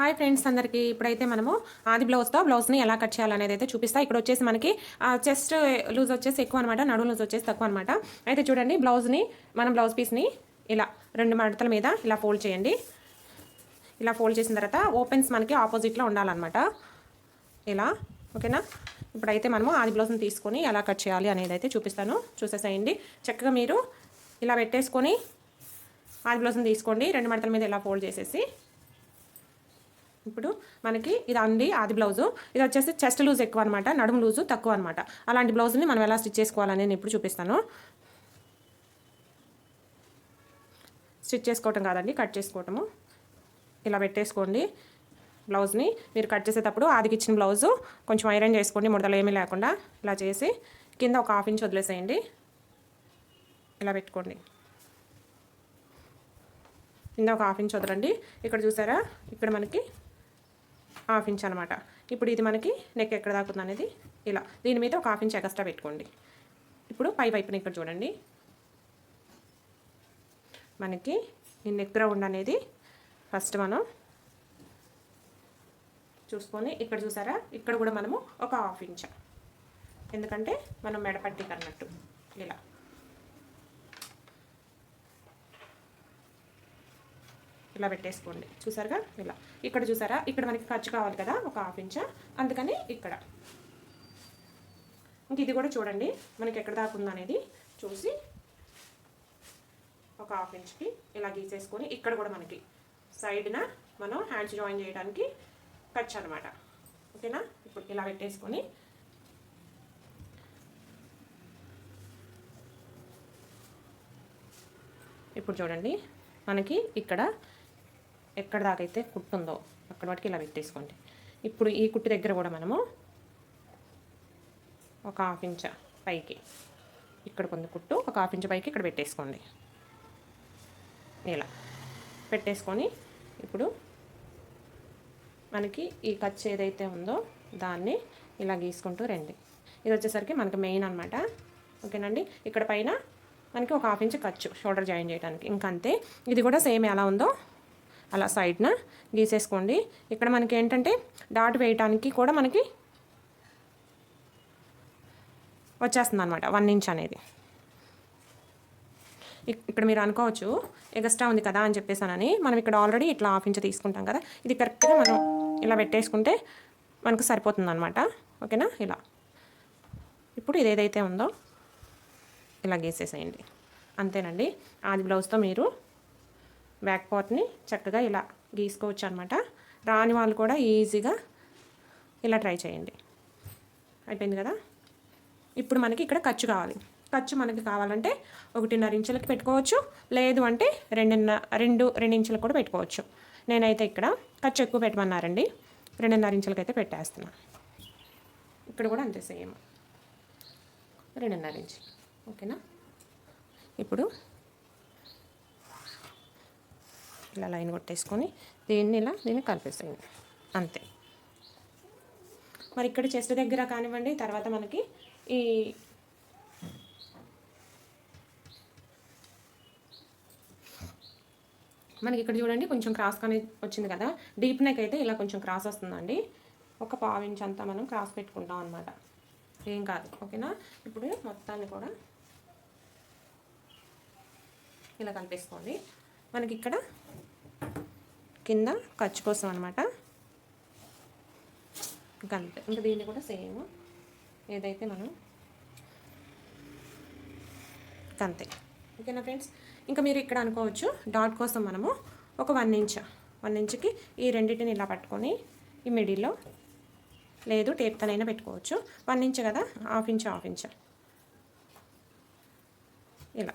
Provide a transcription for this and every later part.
Hi friends అందరికీ. ఇప్పుడైతే మనము ఆది బ్లౌజ్తో బ్లౌజ్ని ఎలా కట్ చేయాలనేది అయితే చూపిస్తా. ఇక్కడ వచ్చేసి మనకి చెస్ట్ లూజ్ వచ్చేసి ఎక్కువ అనమాట నడువు లూజ్ వచ్చేసి తక్కువ అనమాట అయితే చూడండి బ్లౌజ్ని మనం బ్లౌజ్ పీస్ని ఇలా రెండు మడతల మీద ఇలా ఫోల్డ్ చేయండి. ఇలా ఫోల్డ్ చేసిన తర్వాత ఓపెన్స్ మనకి ఆపోజిట్లో ఉండాలన్నమాట. ఇలా ఓకేనా? ఇప్పుడైతే మనము ఆది బ్లౌజ్ని తీసుకొని ఎలా కట్ చేయాలి అనేది అయితే చూపిస్తాను. చూసేసేయండి. చక్కగా మీరు ఇలా పెట్టేసుకొని ఆది బ్లౌజ్ని తీసుకోండి. రెండు మడతల మీద ఇలా ఫోల్డ్ చేసేసి ఇప్పుడు మనకి ఇది అండి ఆది బ్లౌజు. ఇది వచ్చేసి చెస్ట్ లూజ్ ఎక్కువ అనమాట నడుము లూజు తక్కువ అనమాట అలాంటి బ్లౌజ్ని మనం ఎలా స్టిచ్ చేసుకోవాలని నేను ఇప్పుడు చూపిస్తాను. స్టిచ్ చేసుకోవటం కాదండి కట్ చేసుకోవటము. ఇలా పెట్టేసుకోండి బ్లౌజ్ని. మీరు కట్ చేసేటప్పుడు ఆదికి ఇచ్చిన బ్లౌజు కొంచెం ఐరన్ చేసుకోండి ముడతలు ఏమీ లేకుండా ఇలా చేసి కింద ఒక హాఫ్ ఇంచ్ వదిలేసేయండి. ఇలా పెట్టుకోండి. కింద ఒక హాఫ్ ఇంచ్ వదలండి. ఇక్కడ చూసారా? ఇక్కడ మనకి హాఫ్ ఇంచ్ అనమాట ఇప్పుడు ఇది మనకి నెక్ ఎక్కడ దాకుతుంది అనేది ఇలా. దీని మీద ఒక హాఫ్ ఇంచ్ ఎగస్ట్రా పెట్టుకోండి. ఇప్పుడు పై వైపున ఇక్కడ చూడండి. మనకి ఈ నెక్ రౌండ్ అనేది ఫస్ట్ మనం చూసుకొని ఇక్కడ చూసారా? ఇక్కడ కూడా మనము ఒక హాఫ్ ఇంచ్. ఎందుకంటే మనం మెడపట్టికి అన్నట్టు ఇలా. ఇలా పెట్టేసుకోండి. చూసారుగా? ఇలా. ఇక్కడ చూసారా? ఇక్కడ మనకి ఖర్చు కావాలి కదా ఒక హాఫ్ ఇంచ్. అందుకని ఇక్కడ. ఇంక ఇది కూడా చూడండి మనకి ఎక్కడ దాకా ఉందనేది చూసి ఒక హాఫ్ ఇంచ్కి ఇలా గీసేసుకొని ఇక్కడ కూడా మనకి సైడ్న మనం హ్యాండ్స్ జాయిన్ చేయడానికి ఖర్చు అనమాట ఓకేనా? ఇప్పుడు ఇలా పెట్టేసుకొని ఇప్పుడు చూడండి మనకి ఇక్కడ ఎక్కడ దాకా అయితే కుట్టు ఉందో అక్కడ వాటికి ఇలా పెట్టేసుకోండి. ఇప్పుడు ఈ కుట్టు దగ్గర కూడా మనము ఒక హాఫ్ ఇంచ్ పైకి ఇక్కడ కొంత కుట్టు ఒక హాఫ్ ఇంచ్ పైకి ఇక్కడ పెట్టేసుకోండి. ఇలా పెట్టేసుకొని ఇప్పుడు మనకి ఈ ఖర్చు ఏదైతే ఉందో దాన్ని ఇలా గీసుకుంటూ రండి. ఇది వచ్చేసరికి మనకి మెయిన్ అనమాట ఓకేనండి? ఇక్కడ పైన మనకి ఒక హాఫ్ ఇంచ్ ఖర్చు షోల్డర్ జాయిన్ చేయడానికి ఇంకంతే. ఇది కూడా సేమ్ ఎలా ఉందో అలా సైడ్న గీసేసుకోండి. ఇక్కడ మనకి ఏంటంటే డాట్ వేయటానికి కూడా మనకి వచ్చేస్తుంది అనమాట వన్ ఇంచ్ అనేది. ఇక్కడ మీరు అనుకోవచ్చు ఎగస్ట్రా ఉంది కదా అని చెప్పేసానని మనం ఇక్కడ ఆల్రెడీ ఇట్లా హాఫ్ ఇంచ్ తీసుకుంటాం కదా ఇది కరెక్ట్గా మనం ఇలా పెట్టేసుకుంటే మనకు సరిపోతుంది అనమాట ఓకేనా? ఇలా. ఇప్పుడు ఇదేదైతే ఉందో ఇలా గీసేసేయండి. అంతేనండి. ఆది బ్లౌజ్తో మీరు బ్యాక్ పార్ట్ని చక్కగా ఇలా గీసుకోవచ్చు అనమాట రాని వాళ్ళు కూడా ఈజీగా ఇలా ట్రై చేయండి. అయిపోయింది కదా? ఇప్పుడు మనకి ఇక్కడ ఖర్చు కావాలి. ఖర్చు మనకి కావాలంటే ఒకటిన్నర ఇంచులకి పెట్టుకోవచ్చు. లేదు అంటే రెండున్న రెండు రెండు ఇంచులకు కూడా పెట్టుకోవచ్చు. నేనైతే ఇక్కడ ఖర్చు ఎక్కువ పెట్టమన్నారండి. రెండున్నర ఇంచులకి అయితే పెట్టేస్తున్నా. ఇక్కడ కూడా అంతే సేమ్. రెండున్నర ఇంచులు. ఓకేనా? ఇప్పుడు ఇలా లైన్ కొట్టేసుకొని దీన్ని ఇలా దీన్ని కలిపేసేయండి. అంతే. మరి ఇక్కడ చెస్ట్ దగ్గర కానివ్వండి తర్వాత మనకి ఈ మనకి ఇక్కడ చూడండి కొంచెం క్రాస్ కానీ వచ్చింది కదా. డీప్ నెక్ అయితే ఇలా కొంచెం క్రాస్ వస్తుందండి. ఒక పావు ఇంచ్ అంతా మనం క్రాస్ పెట్టుకుంటాం అనమాట ఏం కాదు ఓకేనా? ఇప్పుడు మొత్తాన్ని కూడా ఇలా కలిపేసుకోండి. మనకి ఇక్కడ కింద ఖర్చు కోసం అనమాట ఇంకా అంతే. ఇంకా దీన్ని కూడా సేమ్ ఏదైతే మనం గంతే అంతే. ఓకేనా ఫ్రెండ్స్? ఇంకా మీరు ఇక్కడ అనుకోవచ్చు డాట్ కోసం మనము ఒక వన్ ఇంచ్ వన్ ఇంచ్కి ఈ రెండింటిని ఇలా పట్టుకొని ఈ మిడిల్లో లేదు టేప్ తనైనా పెట్టుకోవచ్చు. వన్ ఇంచ్ కదా హాఫ్ ఇంచ్ హాఫ్ ఇంచ్. ఇలా.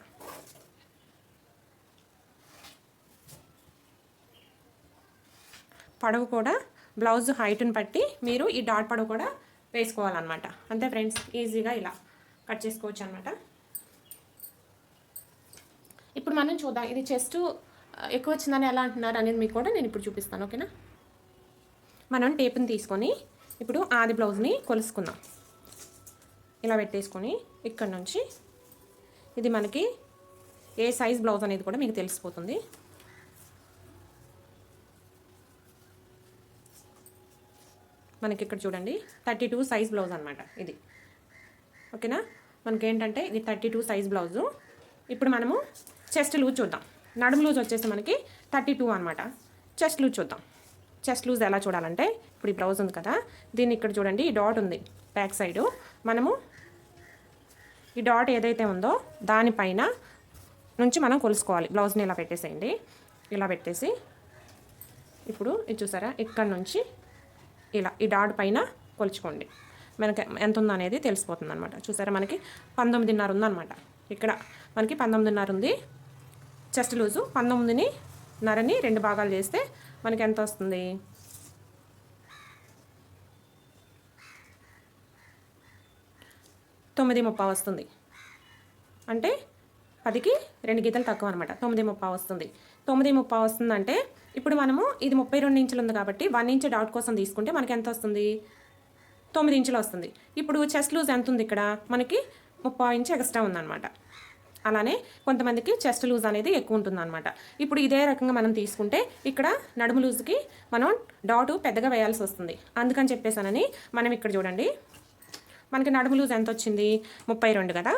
పొడవు కూడా బ్లౌజ్ హైట్ని బట్టి మీరు ఈ డాట్ పొడవు కూడా వేసుకోవాలన్నమాట. అంతే ఫ్రెండ్స్ ఈజీగా ఇలా కట్ చేసుకోవచ్చు అనమాట ఇప్పుడు మనం చూద్దాం. ఇది చెస్ట్ ఎక్కువ వచ్చిందని ఎలా అంటున్నారు అనేది మీకు కూడా నేను ఇప్పుడు చూపిస్తాను ఓకేనా మనం టేప్ని తీసుకొని ఇప్పుడు ఆది బ్లౌజ్ని కొలుసుకుందాం. ఇలా పెట్టేసుకొని ఇక్కడ నుంచి ఇది మనకి ఏ సైజ్ బ్లౌజ్ అనేది కూడా మీకు తెలిసిపోతుంది. మనకి ఇక్కడ చూడండి. థర్టీ టూ సైజ్ బ్లౌజ్ అనమాట ఇది. ఓకేనా? మనకి ఏంటంటే ఇది థర్టీ టూ సైజ్ బ్లౌజు. ఇప్పుడు మనము చెస్ట్ లూజ్ చూద్దాం. నడుము లూజ్ వచ్చేసి మనకి థర్టీ టూ అనమాట చెస్ట్ లూజ్ చూద్దాం. చెస్ట్ లూజ్ ఎలా చూడాలంటే ఇప్పుడు ఈ బ్లౌజ్ ఉంది కదా దీన్ని ఇక్కడ చూడండి ఈ డాట్ ఉంది బ్యాక్ సైడు. మనము ఈ డాట్ ఏదైతే ఉందో దానిపైన నుంచి మనం కొలుసుకోవాలి. బ్లౌజ్ని ఇలా పెట్టేసేయండి. ఇలా పెట్టేసి ఇప్పుడు ఇది చూసారా? ఇక్కడ నుంచి ఇలా ఈ డాట్ పైన కొలుచుకోండి. మనకి ఎంత ఉందనేది తెలిసిపోతుంది అనమాట చూసారా మనకి? పంతొమ్మిదిన్నర ఉందన్నమాట. ఇక్కడ మనకి పంతొమ్మిదిన్నర ఉంది. Chest loose. పంతొమ్మిదిని నరని రెండు భాగాలు చేస్తే మనకి ఎంత వస్తుంది? తొమ్మిది ముప్పై వస్తుంది. అంటే పదికి రెండు గీతలు తక్కువ అనమాట తొమ్మిది ముప్పా వస్తుంది. తొమ్మిది ముప్పా వస్తుందంటే ఇప్పుడు మనము ఇది ముప్పై రెండు ఇంచులు ఉంది కాబట్టి వన్ ఇంచ్ డాట్ కోసం తీసుకుంటే మనకి ఎంత వస్తుంది? తొమ్మిది ఇంచులు వస్తుంది. ఇప్పుడు చెస్ట్ లూజ్ ఎంత ఉంది ఇక్కడ? మనకి ముప్పై ఇంచ్ ఎక్స్ట్రా ఉందన్నమాట. అలానే కొంతమందికి చెస్ట్ లూజ్ అనేది ఎక్కువ ఉంటుందన్నమాట. ఇప్పుడు ఇదే రకంగా మనం తీసుకుంటే ఇక్కడ నడుము లూజ్కి మనం డాటు పెద్దగా వేయాల్సి వస్తుంది. అందుకని చెప్పేసానని మనం ఇక్కడ చూడండి. మనకి నడుము లూజ్ ఎంత వచ్చింది? ముప్పై రెండు కదా?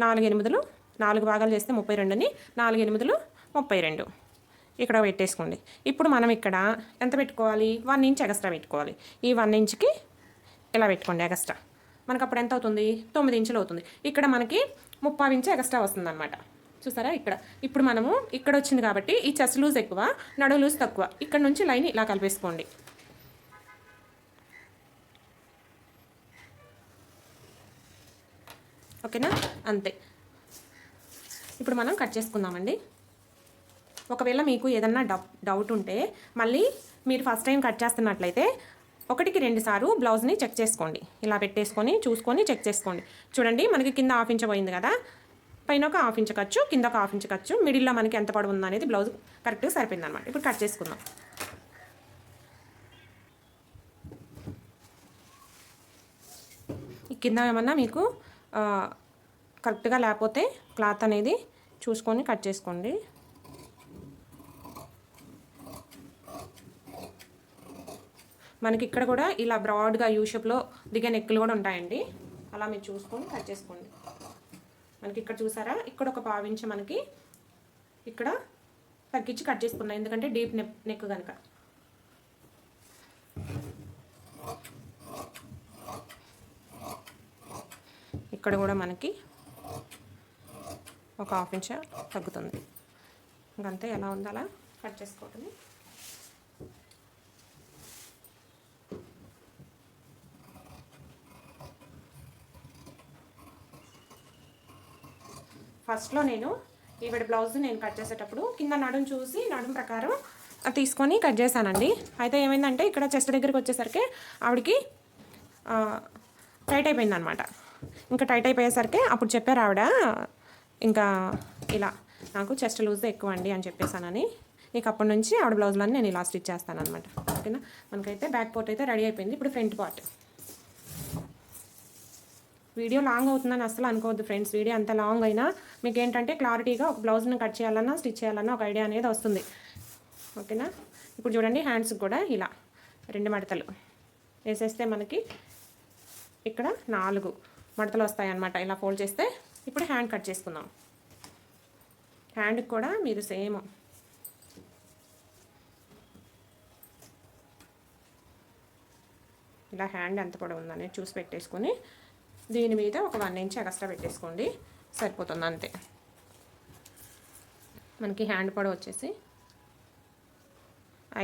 నాలుగు ఎనిమిదిలు నాలుగు భాగాలు చేస్తే ముప్పై రెండుని నాలుగు ఎనిమిదిలు ముప్పై రెండు. ఇక్కడ పెట్టేసుకోండి. ఇప్పుడు మనం ఇక్కడ ఎంత పెట్టుకోవాలి? వన్ ఇంచ్ ఎగస్ట్రా పెట్టుకోవాలి. ఈ వన్ ఇంచ్కి ఇలా పెట్టుకోండి ఎగస్ట్రా మనకు అప్పుడు ఎంత అవుతుంది? తొమ్మిది ఇంచులు అవుతుంది. ఇక్కడ మనకి ముప్పై ఇంచు ఎగస్ట్రా వస్తుంది అనమాట చూసారా ఇక్కడ? ఇప్పుడు మనము ఇక్కడ వచ్చింది కాబట్టి ఈ చెస్ లూజ్ ఎక్కువ నడు లూజ్ తక్కువ. ఇక్కడ నుంచి లైన్ ఇలా కలిపేసుకోండి. ఓకేనా? అంతే. ఇప్పుడు మనం కట్ చేసుకుందామండి. ఒకవేళ మీకు ఏదన్నా డౌట్ ఉంటే మళ్ళీ మీరు ఫస్ట్ టైం కట్ చేస్తున్నట్లయితే ఒకటికి రెండు సార్లు బ్లౌజ్ని చెక్ చేసుకోండి. ఇలా పెట్టేసుకొని చూసుకొని చెక్ చేసుకోండి. చూడండి మనకి కింద హాఫ్ ఇంచ్ పోయింది కదా. పైన ఒక హాఫ్ ఇంచ్ ఖర్చు కింద ఒక హాఫ్ ఇంచ్ ఖర్చు మిడిల్లో మనకి ఎంత పొడవు ఉందో అనేది బ్లౌజ్ కరెక్ట్గా సరిపోయింది అనమాట ఇప్పుడు కట్ చేసుకుందాం. ఈ కింద ఏమన్నా మీకు కరెక్ట్గా లేకపోతే క్లాత్ అనేది చూసుకొని కట్ చేసుకోండి. మనకి ఇక్కడ కూడా ఇలా బ్రాడ్గా యూ షేప్లో దిగే నెక్కులు కూడా ఉంటాయండి. అలా మీరు చూసుకొని కట్ చేసుకోండి. మనకి ఇక్కడ చూసారా? ఇక్కడ ఒక పావించి మనకి ఇక్కడ తగ్గించి కట్ చేసుకున్నాం ఎందుకంటే డీప్ నెక్ నెక్ కనుక ఇక్కడ కూడా మనకి ఒక హాఫ్ ఇంచ్ తగ్గుతుంది. ఇంకంతే ఎలా ఉందో అలా కట్ చేసుకోవటమే. ఫస్ట్లో నేను ఈవిడ బ్లౌజ్ నేను కట్ చేసేటప్పుడు కింద నడుము చూసి నడుము ప్రకారం తీసుకొని కట్ చేశానండి. అయితే ఏమైందంటే ఇక్కడ చెస్ట్ దగ్గరికి వచ్చేసరికి ఆవిడకి టైట్ అయిపోయింది అనమాట ఇంకా టైట్ అయిపోయేసరికి అప్పుడు చెప్పారు ఆవిడ ఇంకా ఇలా నాకు చెస్ట్ లూజ్ ఎక్కువ అండి అని చెప్పేసానని. ఇక అప్పటి నుంచి ఆవిడ బ్లౌజ్లన్నీ నేను ఇలా స్టిచ్ చేస్తాను అనమాట ఓకేనా? మనకైతే బ్యాక్ పార్ట్ అయితే రెడీ అయిపోయింది. ఇప్పుడు ఫ్రంట్ పార్ట్. వీడియో లాంగ్ అవుతుందని అసలు అనుకోవద్దు ఫ్రెండ్స్. వీడియో అంత లాంగ్ అయినా మీకు ఏంటంటే క్లారిటీగా ఒక బ్లౌజ్ని కట్ చేయాలన్నా స్టిచ్ చేయాలన్నా ఒక ఐడియా అనేది వస్తుంది. ఓకేనా? ఇప్పుడు చూడండి హ్యాండ్స్కి కూడా ఇలా రెండు మడతలు వేసేస్తే మనకి ఇక్కడ నాలుగు మడతలు వస్తాయన్నమాట. ఇలా ఫోల్డ్ చేస్తే ఇప్పుడు హ్యాండ్ కట్ చేసుకుందాం. హ్యాండ్కి కూడా మీరు సేమ్. ఇలా హ్యాండ్ ఎంత పొడవు ఉందనేది చూసి పెట్టేసుకుని దీని మీద ఒక వన్ ఇంచ్ ఎక్స్ట్రా పెట్టేసుకోండి. సరిపోతుంది అంతే. మనకి హ్యాండ్ పొడవు వచ్చేసి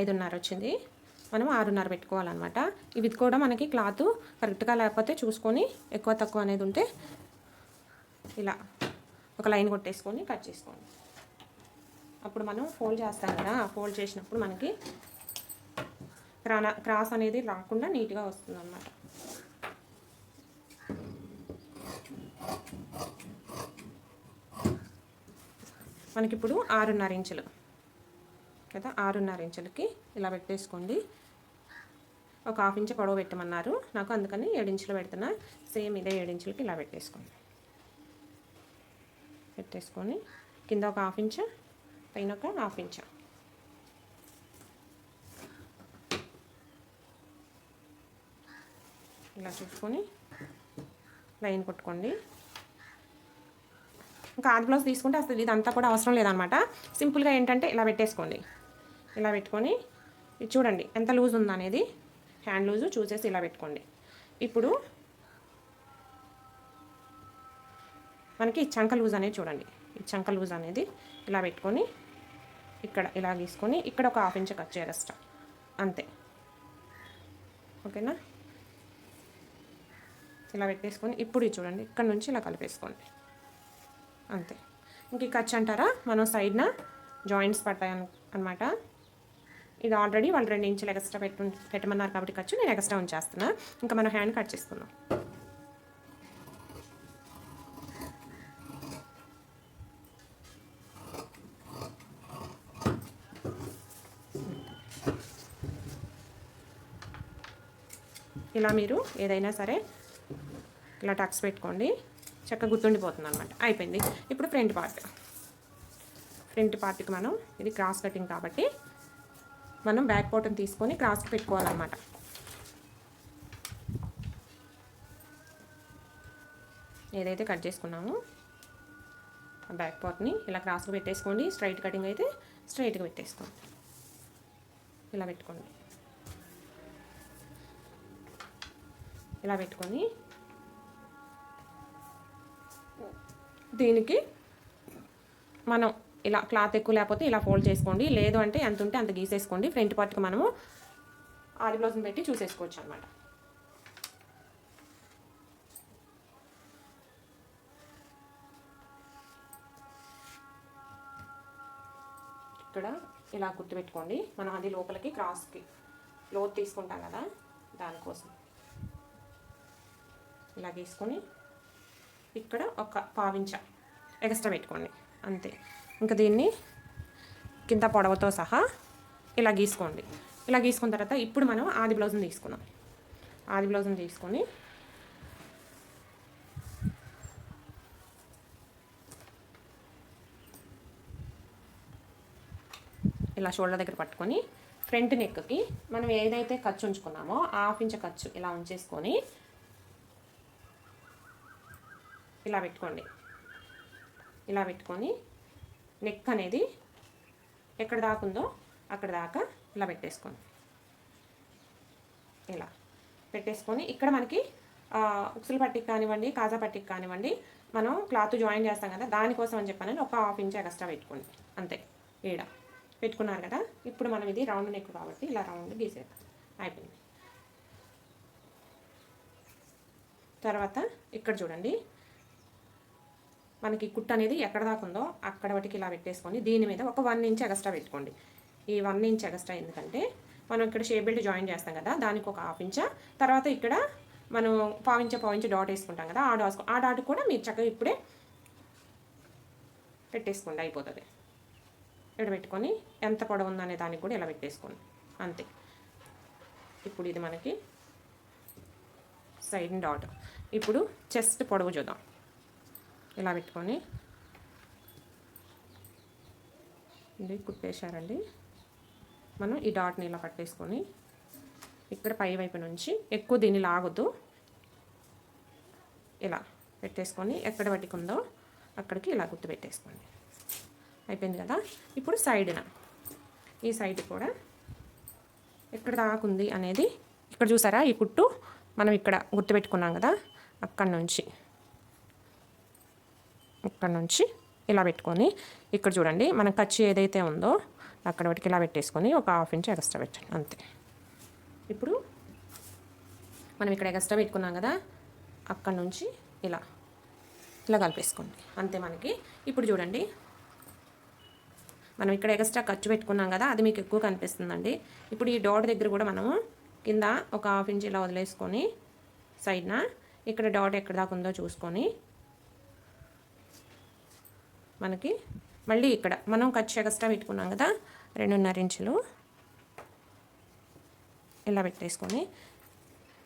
ఐదున్నర వచ్చింది. మనం ఆరున్నర పెట్టుకోవాలన్నమాట. ఇవి కూడా మనకి క్లాత్ కరెక్ట్గా లేకపోతే చూసుకొని ఎక్కువ తక్కువ అనేది ఉంటే ఇలా ఒక లైన్ కొట్టేసుకొని కట్ చేసుకోండి. అప్పుడు మనం ఫోల్డ్ చేస్తాం కదా ఫోల్డ్ చేసినప్పుడు మనకి క్రానా క్రాస్ అనేది రాకుండా నీట్గా వస్తుంది అన్నమాట మనకి ఇప్పుడు ఆరున్నర ఇంచులు. కదా ఆరున్నర ఇంచులకి ఇలా పెట్టేసుకోండి. ఒక హాఫ్ ఇంచు పొడవు పెట్టమన్నారు. నాకు అందుకని ఏడించులు పెడుతున్నా. సేమ్ ఇదే ఏడించులకి ఇలా పెట్టేసుకోండి. పెట్టేసుకొని కింద ఒక హాఫ్ ఇంచు పైన ఒక హాఫ్ ఇంచు. ఇలా చూసుకొని లైన్ కొట్టుకోండి. ఇంకా ఆది బ్లౌజ్ తీసుకుంటే అసలు ఇదంతా కూడా అవసరం లేదనమాట. సింపుల్గా ఏంటంటే ఇలా పెట్టేసుకోండి. ఇలా పెట్టుకొని ఇది చూడండి ఎంత లూజ్ ఉందనేది. హ్యాండ్ లూజు చూసేసి ఇలా పెట్టుకోండి. ఇప్పుడు మనకి ఈ చంక లూజ్ అనేది చూడండి. ఈ చంక లూజ్ అనేది ఇలా పెట్టుకొని ఇక్కడ ఇలా గీసుకొని ఇక్కడ ఒక హాఫ్ ఇంచ్ కట్ చేయాలి అంతే. ఓకేనా? ఇలా పెట్టేసుకొని ఇప్పుడు ఇది చూడండి. ఇక్కడ నుంచి ఇలా కలిపేసుకోండి. అంతే. ఇంక ఈ ఖర్చు అంటారా? మనం సైడ్న జాయింట్స్ పడతాయి అనమాట ఇది ఆల్రెడీ వాళ్ళు రెండు ఇంచులు ఎక్స్ట్రా పెట్టు పెట్టమన్నారు కాబట్టి ఖర్చు నేను ఎక్స్ట్రా ఉంచేస్తున్నా. ఇంకా మనం హ్యాండ్ కట్ చేసుకుందాం. ఇలా మీరు ఏదైనా సరే ఇలా టక్స్ పెట్టుకోండి. చక్కగా గుర్తుండిపోతుంది అనమాట అయిపోయింది. ఇప్పుడు ఫ్రంట్ పార్ట్. ఫ్రంట్ పార్ట్కి మనం ఇది క్రాస్ కటింగ్ కాబట్టి మనం బ్యాక్ పార్ట్ని తీసుకొని క్రాస్కి పెట్టుకోవాలన్నమాట. ఏదైతే కట్ చేసుకున్నామో ఆ బ్యాక్ పార్ట్ని ఇలా క్రాస్గా పెట్టేసుకోండి. స్ట్రైట్ కటింగ్ అయితే స్ట్రైట్గా పెట్టేసుకోండి. ఇలా పెట్టుకోండి. ఇలా పెట్టుకొని దీనికి మనం ఇలా క్లాత్ ఎక్కువ లేకపోతే ఇలా ఫోల్డ్ చేసుకోండి. లేదు అంటే ఎంత ఉంటే అంత గీసేసుకోండి. ఫ్రంట్ పార్ట్కి మనము ఆది బ్లౌజ్ని పెట్టి చూసేసుకోవచ్చు అనమాట ఇక్కడ ఇలా గుర్తుపెట్టుకోండి. మనం అది లోపలికి క్రాస్కి లోత్ తీసుకుంటాం కదా దానికోసం. ఇలా గీసుకొని ఇక్కడ ఒక పావించ ఎక్స్ట్రా పెట్టుకోండి అంతే. ఇంకా దీన్ని కింద పొడవతో సహా ఇలా గీసుకోండి. ఇలా గీసుకున్న తర్వాత ఇప్పుడు మనం ఆది బ్లౌజ్ని తీసుకున్నాం ఆది బ్లౌజ్ని తీసుకొని ఇలా షోల్డర్ దగ్గర పట్టుకొని ఫ్రంట్ నెక్కి మనం ఏదైతే ఖర్చు ఉంచుకున్నామో హాఫ్ ఇంచ్ ఖర్చు ఇలా ఉంచేసుకొని ఇలా పెట్టుకోండి. ఇలా పెట్టుకొని నెక్ అనేది ఎక్కడ దాకా ఉందో అక్కడ దాకా ఇలా పెట్టేసుకోండి. ఇలా పెట్టేసుకొని ఇక్కడ మనకి ఉక్సులు పట్టికి కానివ్వండి కాజా పట్టికి కానివ్వండి మనం క్లాత్ జాయిన్ చేస్తాం కదా దానికోసం అని చెప్పానని ఒక హాఫ్ ఇంచ్ ఎక్స్ట్రా పెట్టుకోండి. అంతే ఈడ. పెట్టుకున్నారు కదా ఇప్పుడు మనం ఇది రౌండ్ నెక్ కాబట్టి ఇలా రౌండ్ గీసేద్దాం. అయిపోయింది. తర్వాత ఇక్కడ చూడండి మనకి కుట్టు అనేది ఎక్కడ దాకా ఉందో అక్కడ వాటికి ఇలా పెట్టేసుకొని దీని మీద ఒక వన్ ఇంచ్ ఎగస్ట్రా పెట్టుకోండి. ఈ వన్ ఇంచ్ ఎగస్ట్రా ఎందుకంటే మనం ఇక్కడ షేప్ బెల్ట్ జాయిన్ చేస్తాం కదా దానికి ఒక హాఫ్ ఇంచ తర్వాత ఇక్కడ మనం పావించ పావించ డాట్ వేసుకుంటాం కదా ఆ డాట్ ఆ డాట్ కూడా మీరు చక్కగా ఇప్పుడే పెట్టేసుకోండి అయిపోతుంది. ఇక్కడ పెట్టుకొని ఎంత పొడవు ఉందనే దానికి కూడా ఇలా పెట్టేసుకోండి. అంతే. ఇప్పుడు ఇది మనకి సైడ్ డాట్ ఇప్పుడు చెస్ట్ పొడవు చూద్దాం. ఇలా పెట్టుకొని ఇది కుట్టేశారండి. మనం ఈ డాట్ని ఇలా పట్టేసుకొని ఇక్కడ పై వైపు నుంచి ఎక్కువ దీన్ని లాగొద్దు. ఇలా పెట్టేసుకొని ఎక్కడ పట్టుకుందో అక్కడికి ఇలా గుర్తు పెట్టేసుకోండి. అయిపోయింది కదా? ఇప్పుడు సైడ్న ఈ సైడ్ కూడా ఎక్కడ దాకుంది అనేది ఇక్కడ చూసారా? ఈ కుట్టు మనం ఇక్కడ గుర్తుపెట్టుకున్నాం కదా? అక్కడి నుంచి. ఇక్కడ నుంచి ఇలా పెట్టుకొని ఇక్కడ చూడండి మన ఖర్చు ఏదైతే ఉందో అక్కడ వాటికి ఇలా పెట్టేసుకొని ఒక హాఫ్ ఇంచ్ ఎక్స్ట్రా పెట్టండి అంతే. ఇప్పుడు మనం ఇక్కడ ఎక్స్ట్రా పెట్టుకున్నాం కదా అక్కడ నుంచి ఇలా ఇలా కలిపేసుకోండి అంతే మనకి. ఇప్పుడు చూడండి మనం ఇక్కడ ఎక్స్ట్రా ఖర్చు పెట్టుకున్నాం కదా అది మీకు ఎక్కువ కనిపిస్తుందండి. ఇప్పుడు ఈ డాట్ దగ్గర కూడా మనము కింద ఒక హాఫ్ ఇంచ్ ఇలా వదిలేసుకొని సైడ్న ఇక్కడ డాట్ ఎక్కడ దాకా ఉందో చూసుకొని మనకి మళ్ళీ ఇక్కడ మనం ఖర్చు ఎగస్ట్రా పెట్టుకున్నాం కదా రెండున్నర ఇంచులు. ఇలా పెట్టేసుకొని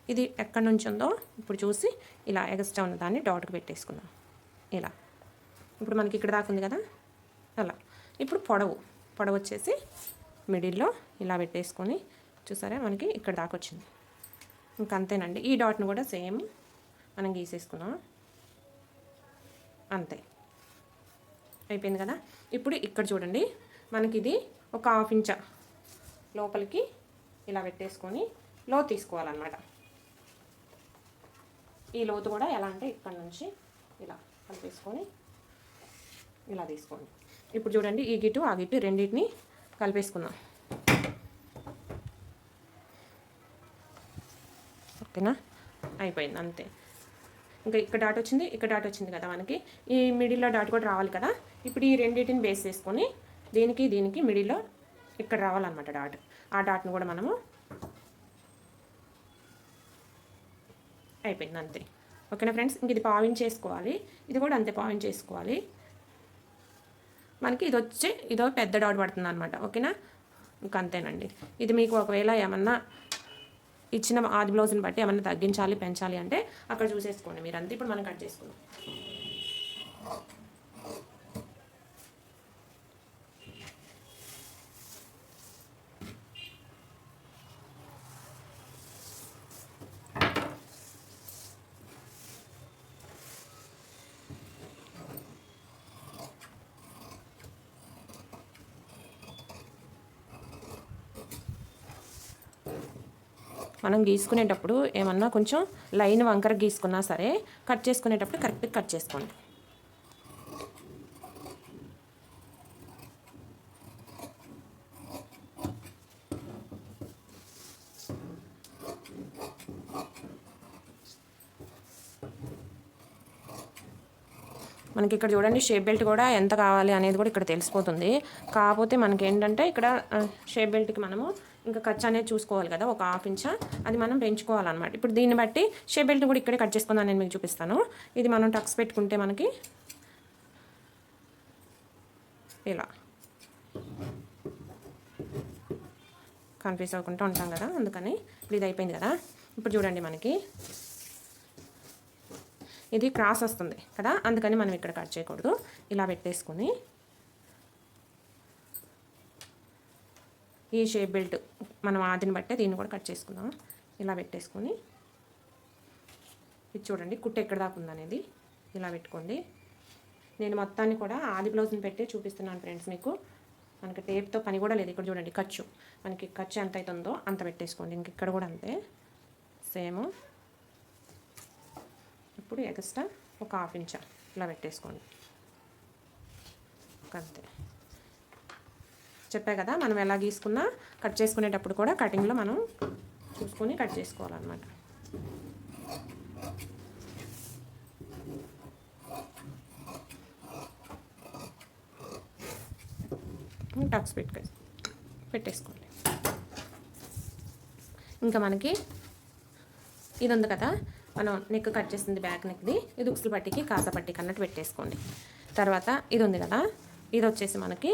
ఇది ఎక్కడి నుంచి ఉందో ఇప్పుడు చూసి ఇలా ఎగస్ట్రా ఉన్న దాన్ని డాట్కి పెట్టేసుకుందాం. ఇలా. ఇప్పుడు మనకి ఇక్కడ దాకా ఉంది కదా? అలా. ఇప్పుడు పొడవు. పొడవు వచ్చేసి మిడిల్లో ఇలా పెట్టేసుకొని చూసారా? మనకి ఇక్కడ దాకా వచ్చింది. ఇంకా అంతేనండి. ఈ డాట్ను కూడా సేమ్ మనం గీసేసుకున్నాం. అంతే. అయిపోయింది కదా? ఇప్పుడు ఇక్కడ చూడండి. మనకి ఇది ఒక హాఫ్ ఇంచ లోపలికి ఇలా పెట్టేసుకొని లో తీసుకోవాలన్నమాట. ఈ లోతు కూడా ఎలా అంటే ఇక్కడ నుంచి ఇలా కలిపేసుకొని ఇలా తీసుకోండి. ఇప్పుడు చూడండి ఈ గిటు ఆ గిటు రెండింటిని కలిపేసుకుందాం. ఓకేనా? అయిపోయింది అంతే. ఇంకా ఇక్కడ డాట్ వచ్చింది ఇక్కడ డాట్ వచ్చింది కదా మనకి. ఈ మిడిల్లో డాట్ కూడా రావాలి కదా? ఇప్పుడు ఈ రెండింటిని బేస్ చేసుకొని దీనికి దీనికి మిడిల్లో ఇక్కడ రావాలన్నమాట డాట్ ఆ డాట్ను కూడా మనము అయిపోయింది అంతే. ఓకేనా ఫ్రెండ్స్ ఇంక ఇది పావింగ్ చేసుకోవాలి. ఇది కూడా అంతే పావింగ్ చేసుకోవాలి. మనకి ఇది వచ్చి ఇదో పెద్ద డాట్ పడుతుంది అనమాట ఓకేనా? ఇంక అంతేనండి. ఇది మీకు ఒకవేళ ఏమన్నా ఇచ్చిన ఆది బ్లౌజ్ని బట్టి ఏమన్నా తగ్గించాలి పెంచాలి అంటే అక్కడ చూసేసుకోండి మీరు అంతే ఇప్పుడు మనం కట్ చేసుకుందాం. మనం గీసుకునేటప్పుడు ఏమన్నా కొంచెం లైన్ వంకర గీసుకున్నా సరే కట్ చేసుకునేటప్పుడు కరెక్ట్గా కట్ చేసుకోండి. మనకి ఇక్కడ చూడండి షేప్ బెల్ట్ కూడా ఎంత కావాలి అనేది కూడా ఇక్కడ తెలిసిపోతుంది. కాకపోతే మనకి ఏంటంటే ఇక్కడ షేప్ బెల్ట్కి మనము ఇంకా ఖర్చు అనేది చూసుకోవాలి కదా ఒక హాఫ్ ఇంచ్. అది మనం పెంచుకోవాలన్నమాట. ఇప్పుడు దీన్ని బట్టి షేప్ బెల్ట్ కూడా ఇక్కడే కట్ చేసుకుందాం నేను మీకు చూపిస్తాను. ఇది మనం టక్స్ పెట్టుకుంటే మనకి ఇలా కన్ఫ్యూజ్ అవ్వకుండా ఉంటాం కదా అందుకని ఇప్పుడు ఇది అయిపోయింది కదా. ఇప్పుడు చూడండి మనకి. ఇది క్రాస్ వస్తుంది కదా అందుకని మనం ఇక్కడ కట్ చేయకూడదు. ఇలా పెట్టేసుకొని ఈ షేప్ బెల్ట్ మనం ఆదిని బట్టే దీన్ని కూడా కట్ చేసుకుందాం ఇలా పెట్టేసుకొని. ఇది చూడండి కుట్టు ఎక్కడ దాకా ఉందనేది. ఇలా పెట్టుకోండి. నేను మొత్తాన్ని కూడా ఆది బ్లౌజ్ని పెట్టి చూపిస్తున్నాను ఫ్రెండ్స్ మీకు. మనకి టేప్తో పని కూడా లేదు. ఇక్కడ చూడండి ఖర్చు. మనకి ఖర్చు ఎంత అవుతుందో అంత పెట్టేసుకోండి. ఇంక ఇక్కడ కూడా అంతే. సేమ్. ఇప్పుడు ఎక్స్ట్రా ఒక హాఫ్ ఇంచ్ ఇలా పెట్టేసుకోండి. అంతే. చెప్పా కదా మనం ఎలా గీసుకున్నా కట్ చేసుకునేటప్పుడు కూడా కటింగ్లో మనం చూసుకొని కట్ చేసుకోవాలన్నమాట. టక్స్ పెట్టుకో పెట్టేసుకోండి. ఇంకా మనకి ఇది ఉంది కదా మనం నెక్ కట్ చేసింది బ్యాక్ నెక్ది ఇది ఉక్సులు పట్టికి కాస పట్టికి అన్నట్టు పెట్టేసుకోండి. తర్వాత ఇది ఉంది కదా ఇది వచ్చేసి మనకి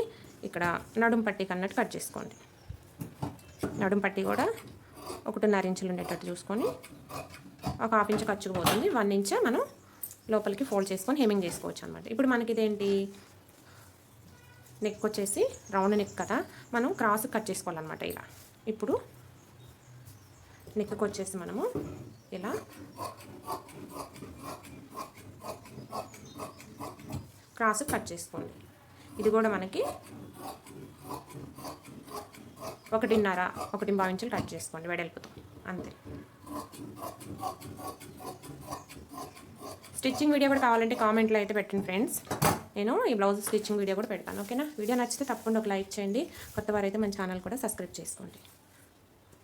ఇక్కడ నడుం పట్టికి అన్నట్టు కట్ చేసుకోండి. నడుం పట్టి కూడా ఒకటిన్నర ఇంచులు ఉండేటట్టు చూసుకొని ఒక హాఫ్ ఇంచ్ ఖర్చుకు పోతుంది. వన్ ఇంచ్ మనం లోపలికి ఫోల్డ్ చేసుకొని హెమింగ్ చేసుకోవచ్చు అనమాట ఇప్పుడు మనకి ఇదేంటి? నెక్ వచ్చేసి రౌండ్ నెక్ కదా. మనం క్రాస్ కట్ చేసుకోవాలన్నమాట ఇలా. ఇప్పుడు నెక్కి వచ్చేసి మనము ఇలా క్రాస్ కట్ చేసుకోండి. ఇది కూడా మనకి ఒకటిన్నర ఒకటి ఇంచులు కట్ చేసుకోండి వెడల్పుతో అంతే. స్టిచ్చింగ్ వీడియో కూడా కావాలంటే కామెంట్లో అయితే పెట్టండి ఫ్రెండ్స్. నేను ఈ బ్లౌజ్ స్టిచ్చింగ్ వీడియో కూడా పెడతాను ఓకేనా? వీడియో నచ్చితే తప్పకుండా ఒక లైక్ చేయండి. కొత్త వారైతే మన ఛానల్ కూడా సబ్స్క్రైబ్ చేసుకోండి.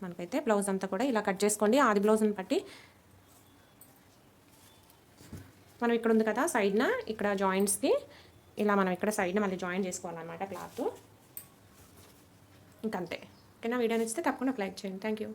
మనకైతే బ్లౌజ్ అంతా కూడా ఇలా కట్ చేసుకోండి. ఆది బ్లౌజ్ని బట్టి మనం ఇక్కడ ఉంది కదా సైడ్న ఇక్కడ జాయింట్స్కి ఇలా మనం ఇక్కడ సైడ్న మళ్ళీ జాయిన్ చేసుకోవాలన్నమాట క్లాత్ ఇంకంతే. ఓకేనా? వీడియో నచ్చితే తప్పకుండా ఒక లైక్ చేయండి. Thank you.